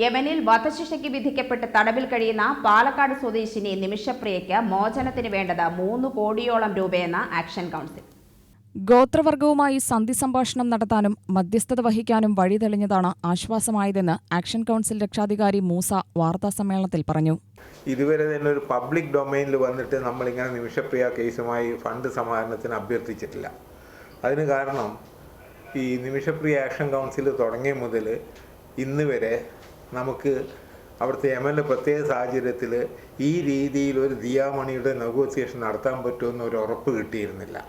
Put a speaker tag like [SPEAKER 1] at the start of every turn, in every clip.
[SPEAKER 1] യമനിൽ വധശിക്ഷയ്ക്ക് വിധിക്കപ്പെട്ട് തടവിൽ കഴിയുന്ന പാലക്കാട് സ്വദേശിനി നിമിഷപ്രിയയ്ക്ക് മോചനത്തിന് വേണ്ടത് മൂന്ന് കോടിയോളം രൂപയെന്ന ആക്ഷൻ കൗൺസിൽ.
[SPEAKER 2] ഗോത്രവർഗവുമായി സന്ധി സംഭാഷണം നടത്താനും മധ്യസ്ഥത വഹിക്കാനും വഴി തെളിഞ്ഞതാണ് ആശ്വാസമായതെന്ന് ആക്ഷൻ കൗൺസിൽ രക്ഷാധികാരി മൂസ വാർത്താസമ്മേളനത്തിൽ പറഞ്ഞു.
[SPEAKER 3] ഇതുവരെ തന്നെ ഒരു പബ്ലിക് ഡൊമൈനിൽ വന്നിട്ട് നമ്മളിങ്ങനെ നിമിഷപ്രിയ കേസുമായി ഫണ്ട് സമാഹരണത്തിന് അഭ്യർത്ഥിച്ചിട്ടില്ല. അതിന് കാരണം ഈ നിമിഷപ്രിയ ആക്ഷൻ കൗൺസിൽ തുടങ്ങിയ മുതൽ ഇന്ന് വരെ നമുക്ക് അവിടുത്തെ എം എൽ എ പ്രത്യേക സാഹചര്യത്തിൽ ഈ രീതിയിൽ ഒരു ദിയാമണിയുടെ നെഗോസിയേഷൻ നടത്താൻ പറ്റുമെന്ന് ഒരു ഉറപ്പ് കിട്ടിയിരുന്നില്ല.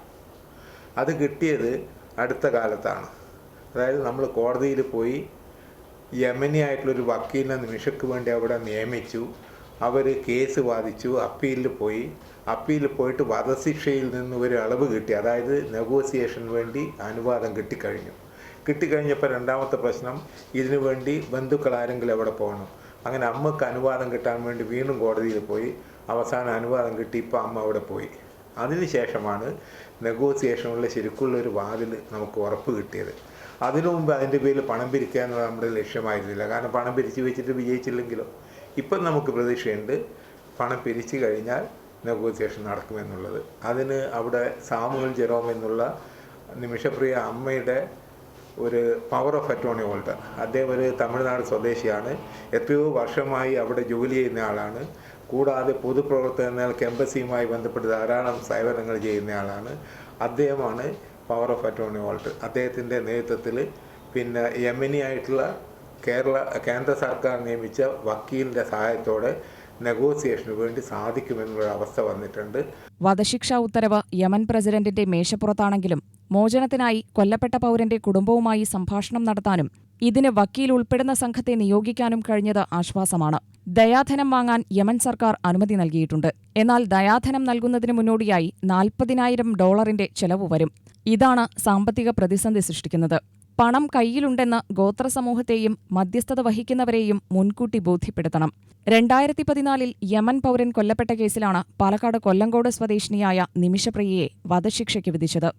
[SPEAKER 3] അത് കിട്ടിയത് അടുത്ത കാലത്താണ്. അതായത് നമ്മൾ കോടതിയിൽ പോയി യമനി ആയിട്ടുള്ളൊരു വക്കീലിനെ നിമിഷക്ക് വേണ്ടി അവിടെ നിയമിച്ചു. അവർ കേസ് വാദിച്ചു അപ്പീലിൽ പോയി. അപ്പീലിൽ പോയിട്ട് വധശിക്ഷയിൽ നിന്ന് ഒരു അളവ് കിട്ടി. അതായത് നെഗോസിയേഷന് വേണ്ടി അനുവാദം കിട്ടിക്കഴിഞ്ഞു. കിട്ടിക്കഴിഞ്ഞപ്പോൾ രണ്ടാമത്തെ പ്രശ്നം ഇതിനു വേണ്ടി ബന്ധുക്കൾ ആരെങ്കിലും അവിടെ പോകണം? അങ്ങനെ അമ്മയ്ക്ക് അനുവാദം കിട്ടാൻ വേണ്ടി വീണ്ടും കോടതിയിൽ പോയി. അവസാന അനുവാദം കിട്ടി ഇപ്പോൾ അമ്മ അവിടെ പോയി. അതിനുശേഷമാണ് നെഗോസിയേഷനുള്ള ശരിക്കുള്ളൊരു വാതിൽ നമുക്ക് ഉറപ്പ് കിട്ടിയത്. അതിനു മുമ്പ് അതിന്റെ പേരിൽ പണം പിരിക്കുക എന്നുള്ളത് നമ്മുടെ ലക്ഷ്യമായിരുന്നില്ല. കാരണം പണം പിരിച്ചു വെച്ചിട്ട് വിജയിച്ചില്ലെങ്കിലോ? ഇപ്പം നമുക്ക് പ്രതീക്ഷയുണ്ട് പണം പിരിച്ചു കഴിഞ്ഞാൽ നെഗോസിയേഷൻ നടക്കുമെന്നുള്ളത്. അതിന് അവിടെ സാമുവൽ ജെറോം എന്നുള്ള നിമിഷപ്രിയ അമ്മയുടെ ഒരു പവർ ഓഫ് അറ്റോണി ഹോൾഡർ അദ്ദേഹം ഒരു തമിഴ്നാട് സ്വദേശിയാണ്. എത്രയോ വർഷമായി അവിടെ ജോലി ചെയ്യുന്ന ആളാണ്. കൂടാതെ പൊതുപ്രവർത്തനങ്ങൾക്ക് എംബസിയുമായി ബന്ധപ്പെട്ട് ധാരാളം സേവനങ്ങൾ ചെയ്യുന്ന ആളാണ്. അദ്ദേഹമാണ് പവർ ഓഫ് അറ്റോണി ഹോൾഡർ അദ്ദേഹത്തിന്റെ നേതൃത്വത്തിൽ പിന്നെ യമനി ആയിട്ടുള്ള കേരള കേന്ദ്ര സർക്കാർ നിയമിച്ച വക്കീലിന്റെ സഹായത്തോടെ നെഗോസിയേഷന് വേണ്ടി സാധിക്കുമെന്നുള്ള അവസ്ഥ വന്നിട്ടുണ്ട്.
[SPEAKER 2] വധശിക്ഷാ ഉത്തരവ് യമൻ പ്രസിഡന്റിന്റെ മേശപ്പുറത്താണെങ്കിലും മോചനത്തിനായി കൊല്ലപ്പെട്ട പൗരന്റെ കുടുംബവുമായി സംഭാഷണം നടത്താനും ഇതിന് വക്കീൽ ഉൾപ്പെടുന്ന സംഘത്തെ നിയോഗിക്കാനും കഴിഞ്ഞത് ആശ്വാസമാണ്. ദയാധനം വാങ്ങാൻ യമൻ സർക്കാർ അനുമതി നൽകിയിട്ടുണ്ട്. എന്നാൽ ദയാധനം നൽകുന്നതിന് മുന്നോടിയായി നാൽപ്പതിനായിരം ഡോളറിന്റെ ചെലവ് വരും. ഇതാണ് സാമ്പത്തിക പ്രതിസന്ധി സൃഷ്ടിക്കുന്നത്. പണം കയ്യിലുണ്ടെന്ന് ഗോത്രസമൂഹത്തെയും മധ്യസ്ഥത വഹിക്കുന്നവരെയും മുൻകൂട്ടി ബോധ്യപ്പെടുത്തണം. രണ്ടായിരത്തി പതിനാലിൽ യമൻ പൗരൻ കൊല്ലപ്പെട്ട കേസിലാണ് പാലക്കാട് കൊല്ലങ്കോട് സ്വദേശിനിയായ നിമിഷപ്രിയയെ വധശിക്ഷയ്ക്ക് വിധിച്ചത്.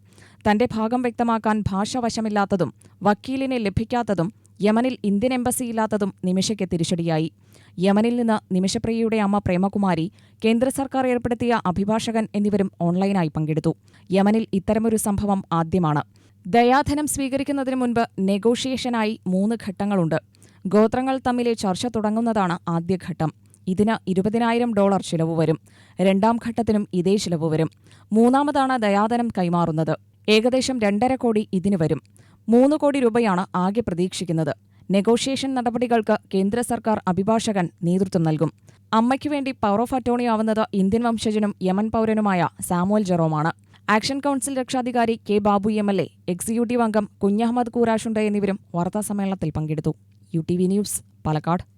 [SPEAKER 2] തന്റെ ഭാഗം വ്യക്തമാക്കാൻ ഭാഷ വശമില്ലാത്തതും വക്കീലിനെ ലഭിക്കാത്തതും യമനിൽ ഇന്ത്യൻ എംബസി ഇല്ലാത്തതും നിമിഷയ്ക്ക് തിരിച്ചടിയായി. യമനിൽ നിന്ന് നിമിഷപ്രിയയുടെ അമ്മ പ്രേമകുമാരി കേന്ദ്ര സർക്കാർ ഏർപ്പെടുത്തിയ അഭിഭാഷകൻ എന്നിവരും ഓൺലൈനായി പങ്കെടുത്തു. യമനിൽ ഇത്തരമൊരു സംഭവം ആദ്യമാണ്. ദയാധനം സ്വീകരിക്കുന്നതിന് മുൻപ് നെഗോഷിയേഷനായി മൂന്ന് ഘട്ടങ്ങളുണ്ട്. ഗോത്രങ്ങൾ തമ്മിലെ ചർച്ച തുടങ്ങുന്നതാണ് ആദ്യഘട്ടം ഇതിന് ഇരുപതിനായിരം ഡോളർ ചിലവ് വരും. രണ്ടാം ഘട്ടത്തിനും ഇതേ ചിലവ് വരും. മൂന്നാമതാണ് ദയാധനം കൈമാറുന്നത്. ഏകദേശം രണ്ടര കോടി ഇതിന് വരും. മൂന്ന് കോടി രൂപയാണ് ആകെ പ്രതീക്ഷിക്കുന്നത്. നെഗോഷിയേഷൻ നടപടികൾക്ക് കേന്ദ്ര സർക്കാർ അഭിഭാഷകൻ നേതൃത്വം നൽകും. അമ്മയ്ക്കു വേണ്ടി പവർ ഓഫ് അറ്റോണി ആവുന്നത് ഇന്ത്യൻ വംശജനും യമൻ പൗരനുമായ സാമുവൽ ജെറോമാണ്. ആക്ഷൻ കൗൺസിൽ രക്ഷാധികാരി K Babu M L A executive അംഗം കുഞ്ഞഹമ്മദ് കൂരാഷുണ്ട എന്നിവരും വാർത്താസമ്മേളനത്തിൽ പങ്കെടുത്തു. U T V news Palakkad.